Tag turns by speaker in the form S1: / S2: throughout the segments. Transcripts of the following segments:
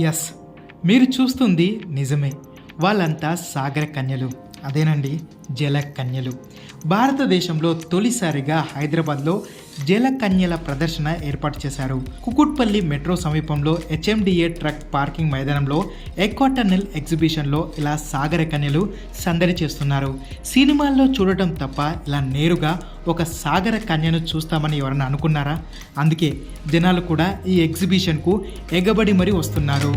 S1: Yes మీరు చూస్తుంది నిజమే. వాళ్ళంతా సాగర కన్యలు. అదేనండి జల కన్యలు భారతదేశంలో తొలిసారిగా హైదరాబాద్లో జల కన్యల ప్రదర్శన ఏర్పాటు చేశారు. కుకుట్పల్లి మెట్రో సమీపంలో హెచ్ఎండిఏ ట్రక్ పార్కింగ్ మైదానంలో ఎక్వాటర్నల్ ఎగ్జిబిషన్లో ఇలా సాగర కన్యలు సందడి చేస్తున్నారు. సినిమాల్లో చూడటం తప్ప ఇలా నేరుగా ఒక సాగర కన్యను చూస్తామని ఎవరైనా అనుకున్నారా? అందుకే జనాలు కూడా ఈ ఎగ్జిబిషన్కు ఎగబడి మరీ వస్తున్నారు.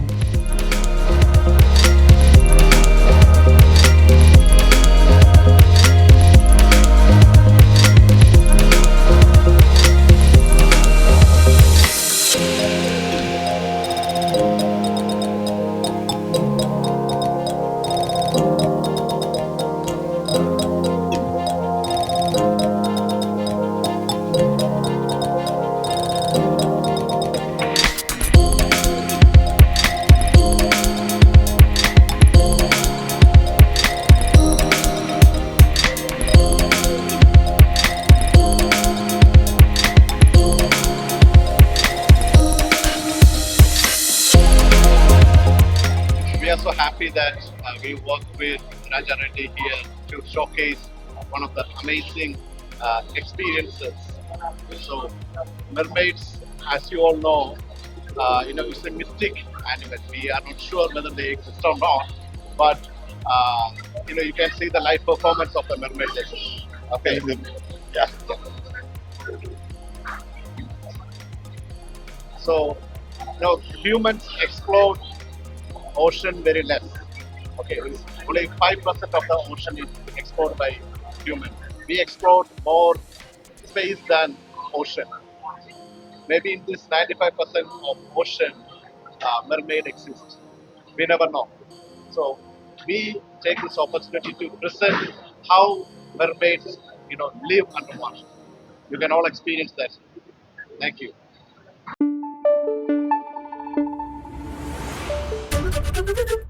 S2: Are so happy that uh, we worked with Raja Reddy here to showcase one of the amazing uh, experiences. So, mermaids, as you all know, uh, you know, it's a mystic animal. We are not sure whether they exist or not, but uh, you know, you can see the live performance of the mermaids. Okay, yeah. So, you know, humans explore ocean very less. Okay, only five percent of the ocean is explored by humans. We explored more space than ocean. Maybe in this ninety-five percent of ocean, uh, mermaid exists. We never know. So we take this opportunity to present how mermaids, you know, live underwater. You can all experience that. Thank you. Thank you.